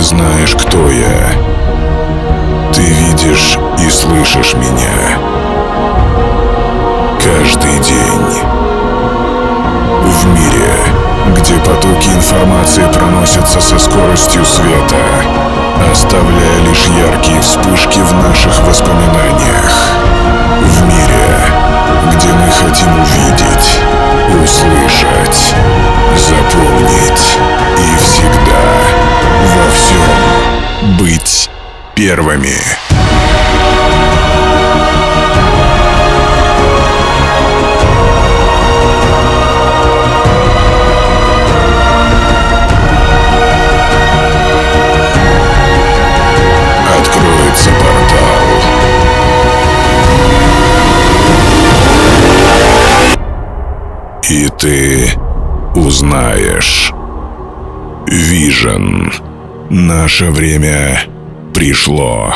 знаешь, кто я. Ты видишь и слышишь меня. Каждый день. В мире, где потоки информации проносятся со скоростью света, оставляя лишь яркие вспышки в наших воспоминаниях. Быть первыми. Откроется портал. И ты узнаешь. Вижен. Наше время пришло.